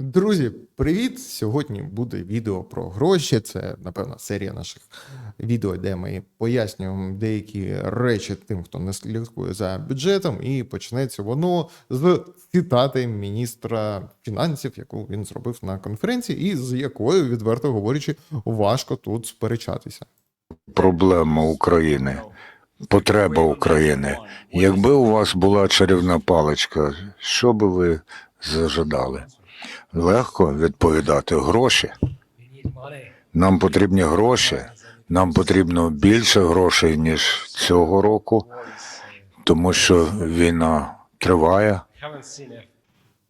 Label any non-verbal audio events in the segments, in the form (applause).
Друзі, привіт! Сьогодні буде відео про гроші. Це, напевно, серія наших відео, де ми пояснюємо деякі речі тим, хто не слідкує за бюджетом, і почнеться воно з цитати міністра фінансів, яку він зробив на конференції, і з якою, відверто говорячи, важко тут сперечатися. проблема України, потреба України. Якби у вас була чарівна паличка, що би ви зажадали? Легко відповідати гроші. Нам потрібні гроші. Нам потрібно більше грошей, ніж цього року, тому що війна триває.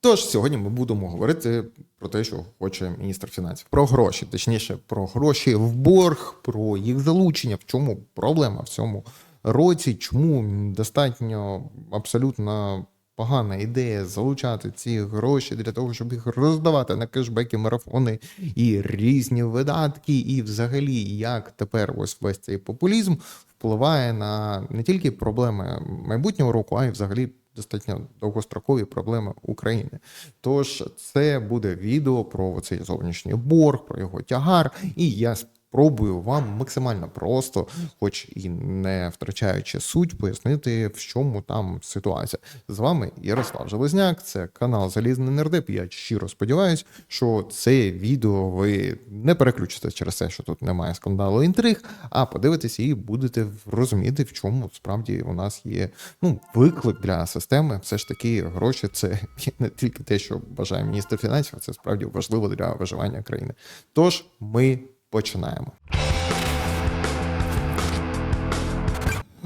Тож сьогодні ми будемо говорити про те, що хоче міністр фінансів, про гроші, точніше, про гроші в борг, про їх залучення. В чому проблема в цьому році? Чому достатньо абсолютно погана ідея залучати ці гроші для того, щоб їх роздавати на кешбеки, марафони і різні видатки, і взагалі як тепер ось весь цей популізм впливає на не тільки проблеми майбутнього року, а й взагалі достатньо довгострокові проблеми України. Тож це буде відео про цей зовнішній борг, про його тягар, і я спробую вам максимально просто, хоч і не втрачаючи суть, пояснити, в чому там ситуація. З вами Ярослав Железняк, це канал Залізний Нердеп. Я щиро сподіваюся, що це відео ви не переключите через те, що тут немає скандалу інтриг, а подивитесь і будете розуміти, в чому справді у нас є ну, виклик для системи. Все ж таки, гроші це (laughs) не тільки те, що бажає міністр фінансів, це справді важливо для виживання країни. Тож ми починаємо.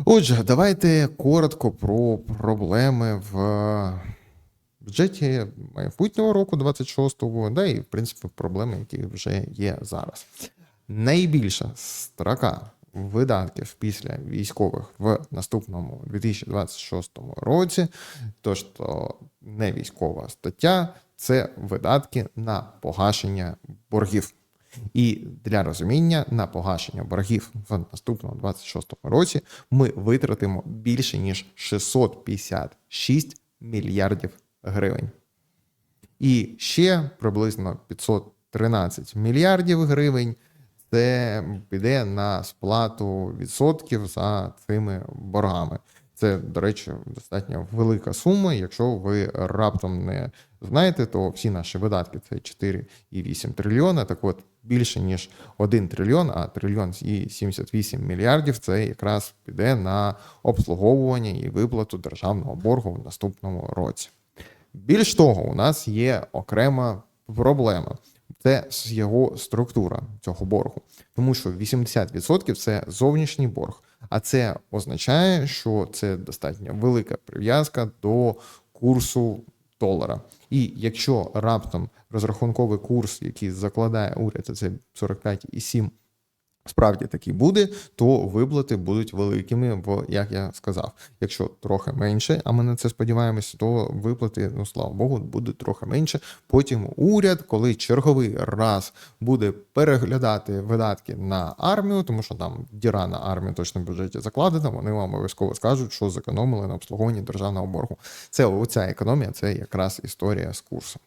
Отже, давайте коротко про проблеми в бюджеті майбутнього року 26-го, да і в принципі проблеми, які вже є зараз. Найбільша строка видатків після військових в наступному 2026 році, тож то не військова стаття, це видатки на погашення боргів. І для розуміння на погашення боргів в наступному 26 році ми витратимо більше ніж 656 мільярдів гривень. І ще приблизно 513 мільярдів гривень це піде на сплату відсотків за цими боргами. Це, до речі, достатньо велика сума. Якщо ви раптом не знаєте, то всі наші видатки це 4,8 трильйона. Так от більше ніж 1 трильйон, а трильйон і 78 мільярдів це якраз піде на обслуговування і виплату державного боргу в наступному році. Більш того, у нас є окрема проблема. Це його структура цього боргу, тому що 80% це зовнішній борг, а це означає, що це достатньо велика прив'язка до курсу долара. І якщо раптом розрахунковий курс, який закладає уряд, це 45,7, справді такий буде, то виплати будуть великими, бо як я сказав, якщо трохи менше, а ми на це сподіваємося, то виплати, ну слава Богу, буде трохи менше. Потім уряд, коли черговий раз буде переглядати видатки на армію, тому що там діра на армію точно в бюджеті закладена, вони вам обов'язково скажуть, що зекономили на обслуговуванні державного боргу. Це оця економія, це якраз історія з курсом.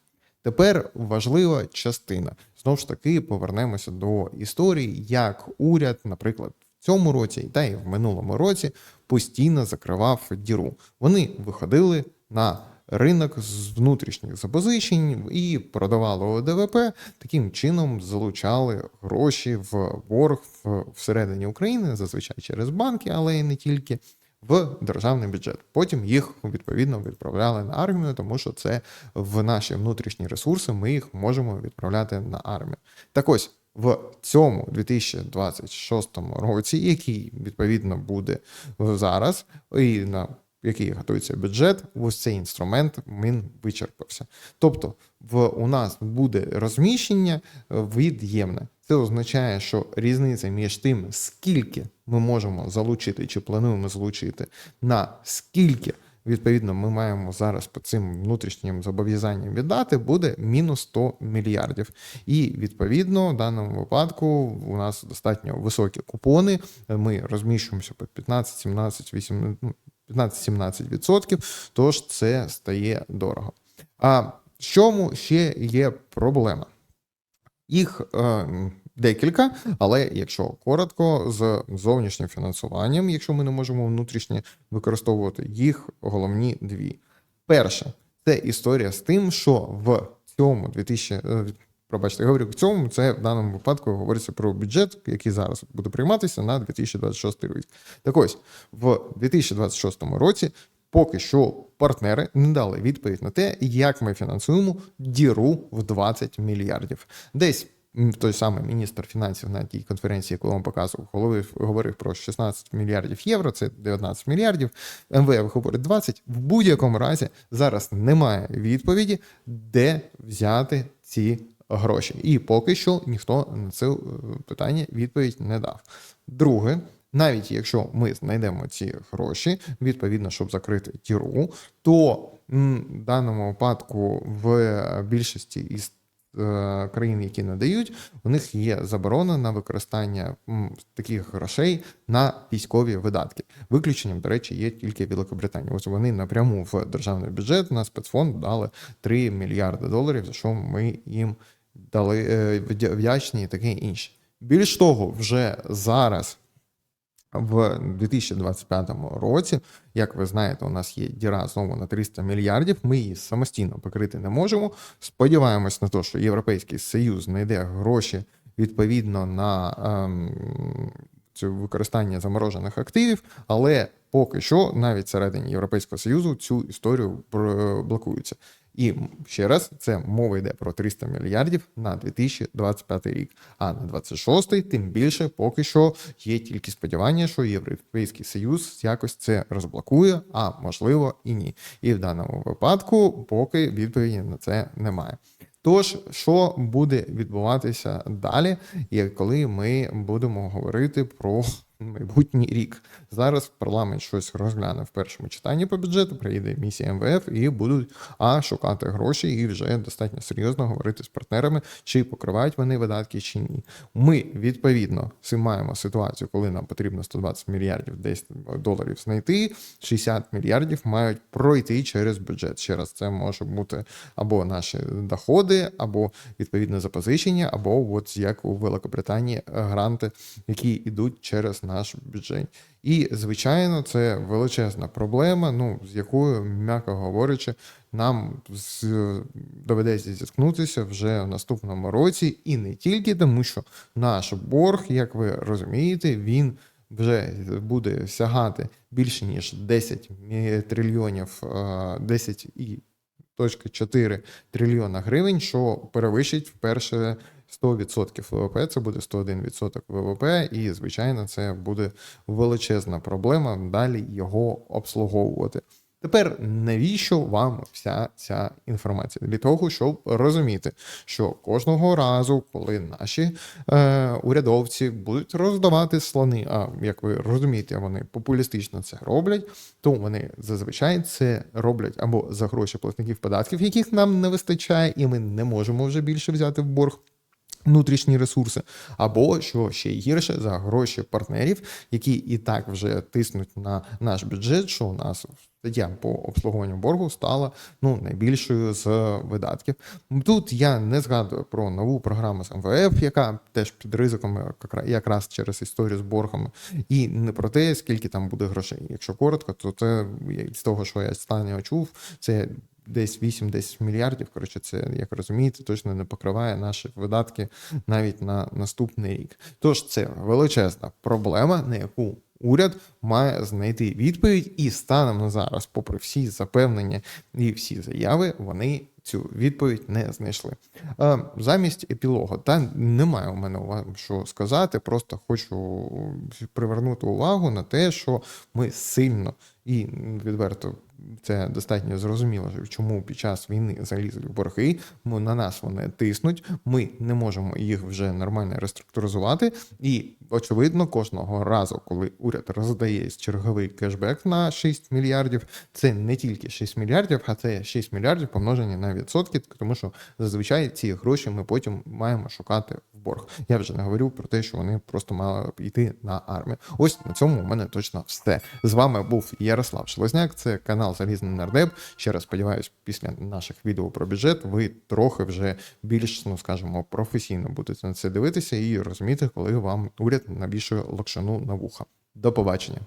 Тепер важлива частина. Знову ж таки, повернемося до історії, як уряд, наприклад, в цьому році та й в минулому році постійно закривав діру. Вони виходили на ринок з внутрішніх запозичень і продавали ОДВП. Таким чином залучали гроші в борг всередині України, зазвичай через банки, але і не тільки в державний бюджет. Потім їх відповідно відправляли на армію, тому що це в наші внутрішні ресурси. Ми їх можемо відправляти на армію. Так ось в цьому 2026 році, який відповідно буде зараз, і на який готується бюджет, ось цей інструмент він вичерпався. Тобто, в у нас буде розміщення е, від'ємне. Це означає, що різниця між тим, скільки ми можемо залучити чи плануємо залучити, на скільки відповідно ми маємо зараз по цим внутрішнім зобов'язанням віддати, буде мінус 100 мільярдів. І відповідно в даному випадку у нас достатньо високі купони. Ми розміщуємося по 15, 17, 18, ну, 15-17%, тож це стає дорого. А В чому ще є проблема? Їх е, декілька, але якщо коротко, з зовнішнім фінансуванням, якщо ми не можемо внутрішнє використовувати, їх головні дві. Перше, це історія з тим, що в цьому 2000, е, пробачте, я говорю в цьому, це в даному випадку говориться про бюджет, який зараз буде прийматися на 2026 рік. Так ось, в 2026 році поки що партнери не дали відповідь на те, як ми фінансуємо діру в 20 мільярдів. Десь той самий міністр фінансів на тій конференції, яку я вам показував, говорив, говорив про 16 мільярдів євро, це 19 мільярдів. МВФ говорить 20. В будь-якому разі зараз немає відповіді, де взяти ці гроші. І поки що ніхто на це е, питання відповідь не дав. Друге, навіть якщо ми знайдемо ці гроші, відповідно, щоб закрити тіру, то в даному випадку в більшості із е, країн, які надають, у них є заборона на використання таких грошей на військові видатки. Виключенням, до речі, є тільки Великобританія. Ось вони напряму в державний бюджет на спецфонд дали 3 мільярди доларів, за що ми їм дали е, вдячні і таке інше. Більш того, вже зараз в 2025 році, як ви знаєте, у нас є діра знову на 300 мільярдів. Ми її самостійно покрити не можемо. Сподіваємось на те, що Європейський Союз знайде гроші відповідно на ем, цю використання заморожених активів, але поки що навіть всередині Європейського Союзу цю історію блокується. І ще раз, це мова йде про 300 мільярдів на 2025 рік. А на 26 тим більше поки що є тільки сподівання, що Європейський Союз якось це розблокує, а можливо і ні. І в даному випадку поки відповіді на це немає. Тож, що буде відбуватися далі, коли ми будемо говорити про майбутній рік? Зараз парламент щось розгляне в першому читанні по бюджету, приїде місія МВФ і будуть а шукати гроші і вже достатньо серйозно говорити з партнерами, чи покривають вони видатки, чи ні. Ми відповідно маємо ситуацію, коли нам потрібно 120 мільярдів десь доларів знайти, 60 мільярдів мають пройти через бюджет. Ще раз, це може бути або наші доходи, або відповідне запозичення, або от як у Великобританії гранти, які йдуть через наш бюджет. І, звичайно, це величезна проблема, ну, з якою, м'яко говорячи, нам з, доведеться зіткнутися вже в наступному році, і не тільки тому, що наш борг, як ви розумієте, він вже буде сягати більше ніж 10 трильйонів, е, 10 і точка 4 трильйона гривень, що перевищить вперше 100% ВВП, це буде 101% ВВП, і, звичайно, це буде величезна проблема далі його обслуговувати. Тепер навіщо вам вся ця інформація? Для того, щоб розуміти, що кожного разу, коли наші е, урядовці будуть роздавати слони, а як ви розумієте, вони популістично це роблять, то вони зазвичай це роблять або за гроші платників податків, яких нам не вистачає, і ми не можемо вже більше взяти в борг внутрішні ресурси, або що ще гірше за гроші партнерів, які і так вже тиснуть на наш бюджет, що у нас стаття по обслуговуванню боргу стала ну найбільшою з видатків. Тут я не згадую про нову програму з МВФ, яка теж під ризиком якра- якраз через історію з боргами, і не про те, скільки там буде грошей. Якщо коротко, то це з того, що я останнього чув, це десь 8-10 мільярдів. Коротше, це, як розумієте, точно не покриває наші видатки навіть на наступний рік. Тож це величезна проблема, на яку уряд має знайти відповідь, і станом на зараз, попри всі запевнення і всі заяви, вони цю відповідь не знайшли. Замість епілогу, та немає у мене вам що сказати. Просто хочу привернути увагу на те, що ми сильно і відверто це достатньо зрозуміло, чому під час війни залізли в борги. На нас вони тиснуть. Ми не можемо їх вже нормально реструктуризувати, і очевидно, кожного разу, коли уряд роздає черговий кешбек на 6 мільярдів, це не тільки 6 мільярдів, а це 6 мільярдів помножені на відсотки, тому що зазвичай ці гроші ми потім маємо шукати в борг. Я вже не говорю про те, що вони просто мали б йти на армію. Ось на цьому у мене точно все. З вами був Ярослав Шлозняк, це канал Залізний Нардеп. Ще раз сподіваюсь, після наших відео про бюджет ви трохи вже більш, ну скажімо, професійно будете на це дивитися і розуміти, коли вам уряд навішує локшину на вуха. До побачення.